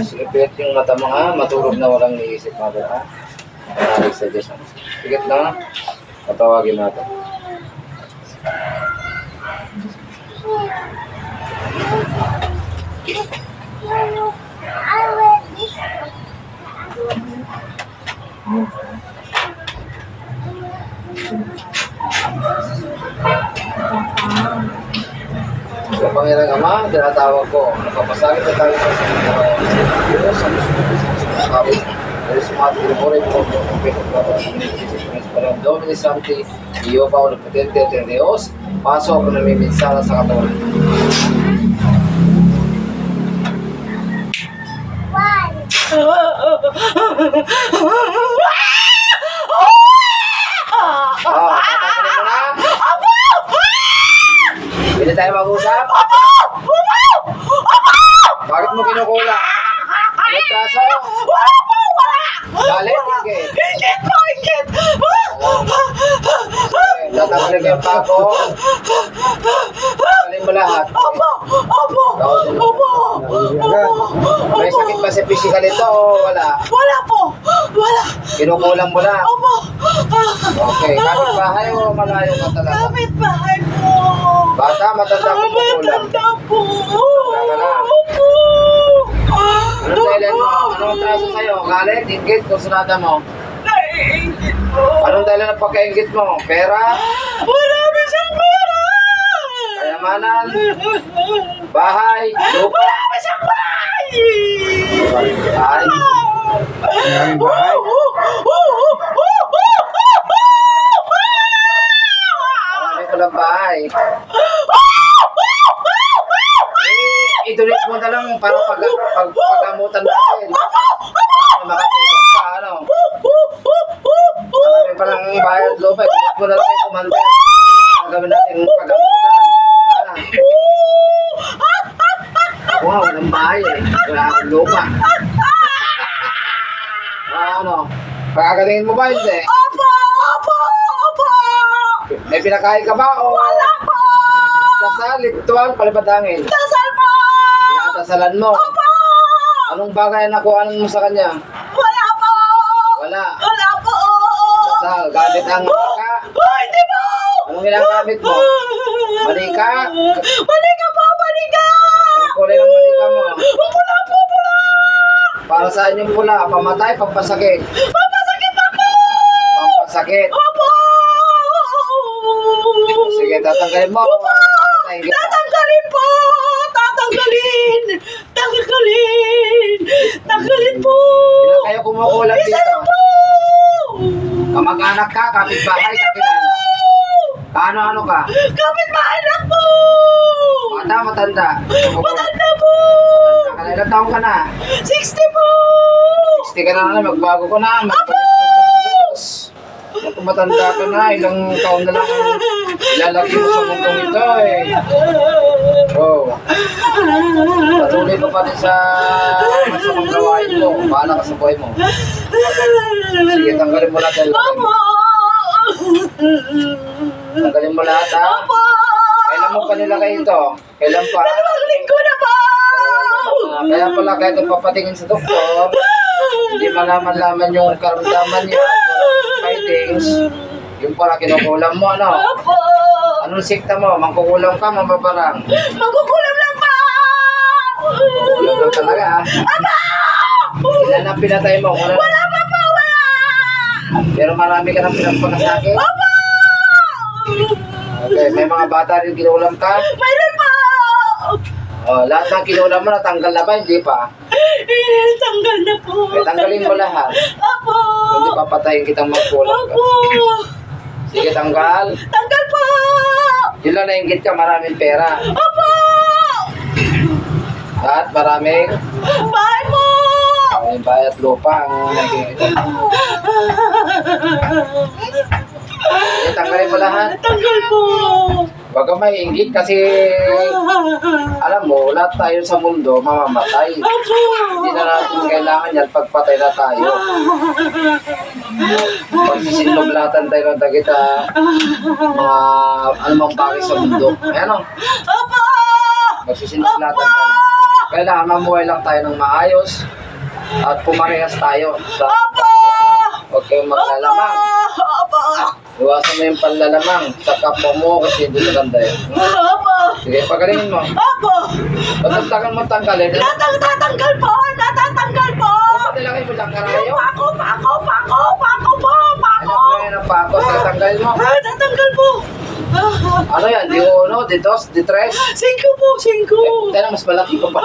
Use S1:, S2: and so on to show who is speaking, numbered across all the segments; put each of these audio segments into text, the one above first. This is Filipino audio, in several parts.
S1: Silipit yung mata mo ha, matulog na walang niisip mother ha. Maraming ha. Sigit lang ha. Patawagin natin. Sa Panginoong Ama, tinatawag ko, napapasakit na tayo sa Panginoon. Diyos, ang sabi, dahil sumabi ko po rin po, Parang Domini Santi, iyo pa ako potente at Diyos, paso ako namiminsala sa katawan. Ah, tatanggalin mo na? Hindi tayo mag-usap? Bakit mo kinukulang? Ano traso? Galit? Hindi.
S2: Ingit po, ingit!
S1: Tatanggalin yung pako. Tatanggalin mo lahat.
S2: Opo! Opo! Opo! Opo!
S1: May sakit ba sa physical ito o wala?
S2: Wala po! Wala!
S1: Kinukulang mo na.
S2: Opo!
S1: Okay, kapit bahay o malayo ka talaga?
S2: Kapit bahay po!
S1: Bata, matanda
S2: Ah,
S1: kinukulang.
S2: Matanda po!
S1: Tama na.
S2: Opo!
S1: Ano dahilan mo? Anong traso sa'yo? Galit? Ingit? Kursunada mo?
S2: Naiingit po!
S1: Anong dahilan ng pagkaingit mo? Pera?
S2: Marami siyang pera!
S1: Kayamanan? Bahay? Lupa?
S2: Marami siyang bahay!
S1: Ay,
S3: Maraming bahay.
S1: Marami ko lang bahay. Eh, ituloy mo na lang para pag, pag, pagamutan natin. Para makatulong ka, ano? Marami pa lang bayad lupa. Ituloy mo na lang yung kumanda. Ang gawin natin pagamutan. Ah. Nga, walang bahay eh. Wala akong lupa. Ah, ano? Pagkagatingin mo ba hindi? May pinakain ka ba o
S2: Wala po!
S1: dasal, lituan, palipatangin?
S2: Dasal po!
S1: Pinatasalan mo.
S2: Opo!
S1: Anong bagay na nakuha mo sa kanya?
S2: Wala po!
S1: Wala.
S2: Wala po!
S1: Dasal, gamit ang manika.
S2: Oh, hindi po!
S1: Anong ginagamit mo? Manika?
S2: Manika po! Manika!
S1: Anong kulay ng manika mo?
S2: Pula po! Pula!
S1: Para saan yung pula? Pamatay, pampasakit.
S2: Papasakit ako!
S1: Pampasakit.
S2: Opo!
S1: Tatanggalin mo. Papatayin kita.
S2: Tatanggalin po! Tatanggalin! Tatanggalin! Tanggalin po!
S1: Ilan kayo kumukulang
S2: Isa
S1: dito?
S2: lang po!
S1: Kamag-anak ka, kapitbahay, kakilala. Ano-ano ka?
S2: Kapit bahay lang po!
S1: Bata, matanda.
S2: Matanda po!
S1: Matanda. Ilang taong ka na?
S2: 60 po!
S1: Hindi ka na na, magbago ko na. Diyos. Kung matanda ka na, ilang taon na lang ang ilalagay mo sa mundong ito eh. Oh, patuloy ka pa rin sa masamang gawain mo. Bahala ka sa buhay mo. Sige, tanggalin mo lahat.
S2: Opo!
S1: Tanggalin mo lahat ha.
S2: Opo!
S1: Kailan mo pa nilagay ito? Kailan pa?
S2: Dalawang linggo na po!
S1: Ah, kaya pala kahit papatingin sa doktor, hindi malaman-laman yung karamdaman niya, findings, yung pala kinukulam mo, ano?
S2: Opo!
S1: Anong sikta mo? Mangkukulam ka, mababarang?
S2: Magkukulam lang pa!
S1: Kulam lang talaga, ha? Ilan ang pinatay mo? Wala.
S2: Wala pa po! Wala!
S1: Pero marami ka ng pinagpakasakit.
S2: Opo!
S1: Okay, may mga bata rin kinulam ka.
S2: Mayroon po!
S1: Oh, lahat ng kinulam mo natanggal na ba? Hindi pa.
S2: Eh, tanggal na po.
S1: Eh, tanggalin mo lahat. Hindi papatayin kitang magkulam ka.
S2: Opo!
S1: Sige, tanggal.
S2: Tanggal po!
S1: Yun lang nainggit ka, maraming pera.
S2: Opo!
S1: At maraming
S2: Bye po!
S1: may bayat lupa ang nakikita. Sige, tanggalin mo lahat.
S2: Tanggal po!
S1: Huwag ka maingit kasi alam mo, lahat tayo sa mundo mamamatay. Hindi na natin kailangan yan pagpatay na tayo. Pag sinublatan tayo ng dagita, mga anumang bagay sa mundo. Ayan o,
S2: Opo.
S1: magsisinulatan tayo. Kailangan mamuhay lang tayo ng maayos at pumarehas tayo. Sa,
S2: Opo.
S1: huwag kayong maglalamang. Iwasan mo yung panlalamang sa kapwa mo kasi hindi maganda yun.
S2: Opo.
S1: Sige, pagalingin mo.
S2: Opo.
S1: Pagkagtagan mo tanggalin, ano
S2: Natang tatanggal po. Natatanggal po.
S1: ba nilagay mo lang karayo?
S2: Pako, pako, pako, pako po, pako.
S1: Ano ba yun ang pako? Tatanggalin mo.
S2: Ah, tatanggal po. Ah,
S1: Ano yan? Di uno, di dos, di tres?
S2: Singko po, singko.
S1: Eh, Tena, mas malaki ko pa.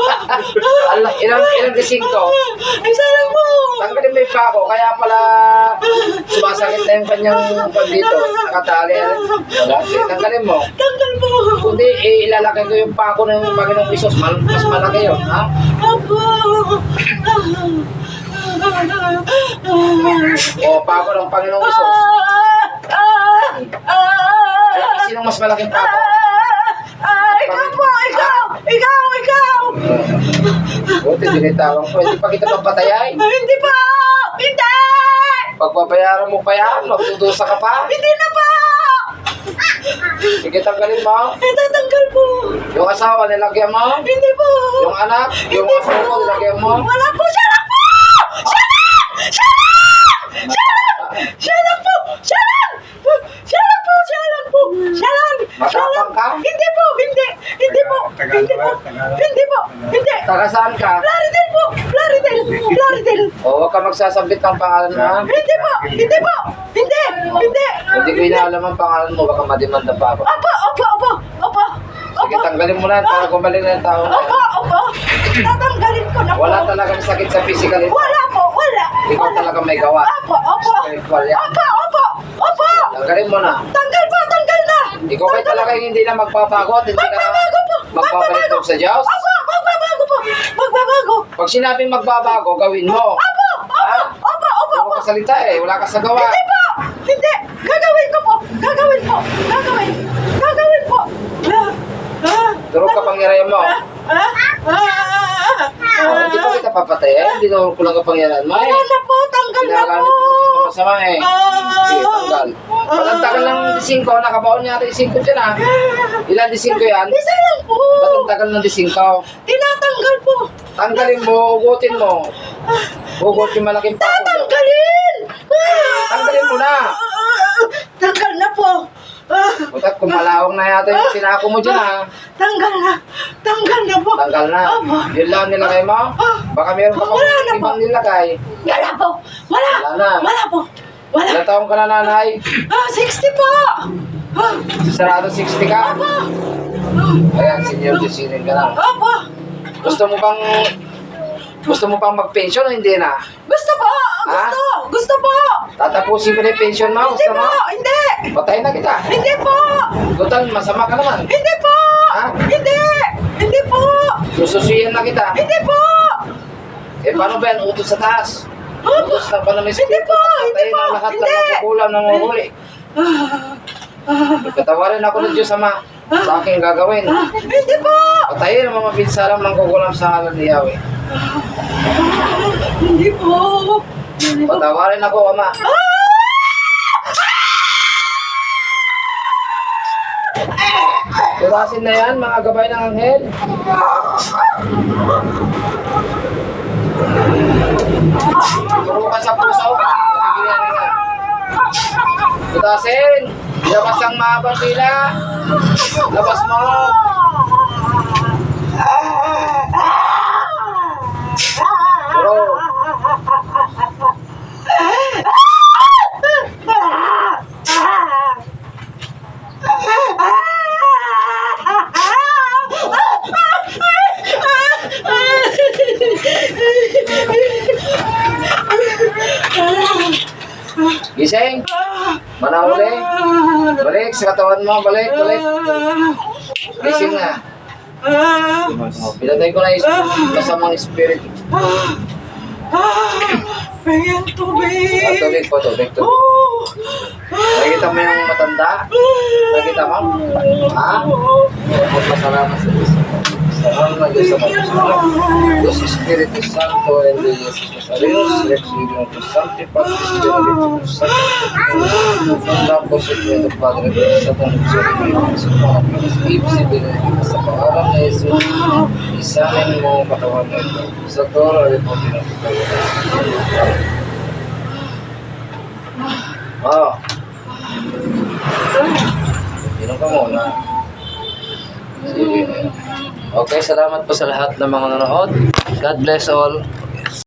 S1: Ala, ilang, ilang di singko?
S2: Isa lang po.
S1: Tanggalin mo yung pako, kaya pala sumasakit na yung kanyang pag dito. Nakatali. Wala, tanggalin mo.
S2: Tanggal po.
S1: Kundi eh, ilalagay ko yung pako ng Panginoong Isos. Mal mas malaki yun, ha?
S2: Opo.
S1: O pako ng Panginoong Isos. Sinong mas malaking pako?
S2: Ah, ikaw po, ikaw, ikaw, ikaw.
S1: Buti, dinitawan ko. Hindi pa kita papatayin.
S2: Ah, Hindi po, hindi.
S1: Pagbabayaran mo pa yan, magdudusa ka pa.
S2: Hindi na po.
S1: Sige, tanggalin mo.
S2: Itatanggal po.
S1: Yung asawa, nilagyan mo.
S2: Hindi po.
S1: Yung anak, yung asawa nilagyan mo.
S2: Wala po. Siya lang, siya lang, siya lang, siya lang po, siya lang. Siya lang po, siya lang po, siya lang. siya lang.
S1: Matapang ka?
S2: Hindi po, hindi, hindi po, hindi po, hindi po, hindi.
S1: Taga saan ka?
S2: Plaridel po, Plaridel, Plaridel.
S1: O, huwag ka magsasabit ng pangalan mo. ha?
S2: Hindi po, hindi po, hindi, hindi.
S1: Hindi ko inaalam ang pangalan mo, baka madimanda pa ako.
S2: Opo, opo, opo, opo,
S1: Sige,
S2: opo,
S1: tanggalin mo na para gumaling na yung tao na
S2: opo, opo. Tatanggalin ko na po.
S1: Wala talagang sakit sa physical.
S2: Wala po, wala.
S1: Ikaw talaga may gawa.
S2: Opo, opo.
S1: Yan.
S2: Opo, opo, opo.
S1: Tanggalin mo na.
S2: Tanggal po, na.
S1: Ikaw ba talaga yung hindi na magbabago at hindi ka na
S2: Magbabago po.
S1: magpapalik
S2: Magbabago.
S1: sa Diyos?
S2: Opo, magbabago po. Magbabago.
S1: Pag sinabing magbabago, gawin mo.
S2: Opo, opo,
S1: Ha?
S2: opo, opo, opo.
S1: ka salita eh, wala ka sa gawa.
S2: Hindi po. Hindi. Gagawin ko po. Gagawin po. Gagawin. Gagawin po. Ah, ah,
S1: Turo ka pangyarihan mo.
S2: ah, ah, ah,
S1: Oh, hindi pa kita papatay eh, hindi na kulang kapangyarihan mo eh.
S2: Wala na po. Tanggal na po.
S1: Ginagamit mo sa masama eh. Sige, tanggal. Walang tagal ng disingko, nakabaon niya rin disingko dyan ah. Ilan disingko yan?
S2: Isa lang po.
S1: Ba't ang tagal ng disingko?
S2: Tinatanggal po.
S1: Tanggalin mo, hugutin mo. Yung malaking pako dyan.
S2: Tanggalin!
S1: Mo na.
S2: Tanggal na po.
S1: Butat, kumalawang na yata yung sinako mo dyan ah.
S2: Tanggal na. Tanggal na po.
S1: Tanggal na.
S2: Opo.
S1: Yun lang nilagay mo? Baka meron ka
S2: Wala na
S1: pang ibang
S2: po.
S1: nilagay.
S2: Wala po. Wala.
S1: Wala na.
S2: Wala po. Wala.
S1: Ilang taong ka na nanay?
S2: Ah, 60 po. Ah,
S1: Sarado 60 ka?
S2: Opo.
S1: Ayan, senior decision ka na.
S2: Opo.
S1: Gusto mo bang gusto mo bang mag-pension o hindi na?
S2: Gusto po. Gusto. Gusto po.
S1: Tatapusin ko na yung pension mo?
S2: Hindi po.
S1: mo?
S2: Hindi.
S1: Patayin na kita.
S2: Hindi po.
S1: Total, masama ka naman.
S2: Hindi po.
S1: Ha?
S2: Hindi. Hindi po.
S1: Sususiyan na kita.
S2: Hindi po.
S1: Eh, paano ba yan? Utos sa taas. Utos na pa ng
S2: Hindi po, hindi po,
S1: ang lahat
S2: hindi.
S1: ng makukulam ng mahuli.
S2: Ah,
S1: Patawarin ako ng Diyos Ama sa aking gagawin.
S2: ah, hindi po.
S1: Patayin ang mga pinsalang mangkukulam sa halan ni Yahweh.
S2: Hindi po.
S1: Patawarin ako, Ama. Turasin na yan, mga gabay ng anghel. Turo ka sa puso. Tutasin. Labas ang mahabang pila. Labas mo. Gising. Manahuli. Balik sa katawan mo. Balik, balik. Gising na. Oh, pinatay ko na yung kasamang spirit.
S2: Pahing tubig.
S1: Ah, tubig po, tubig, tubig. Nakita mo yung matanda? Nakita mo? Ha? Magpasalamat sa Diyos. Salamat na Diyos sa mga Diyos Espiritu Santo and the Jesus Arios, Espiritu Santo, Pag Espiritu Santo, tapos Espiritu Padre, sa tanong sa Espiritu sa mga Pilispip, si Benedicto sa pangalan na Jesus, isanin mo ang katawan na ito. Sa toro, ay po pinagkakaroon. Oh. Inom ka muna. Sige. Okay, salamat po sa lahat ng mga nanonood. God bless all.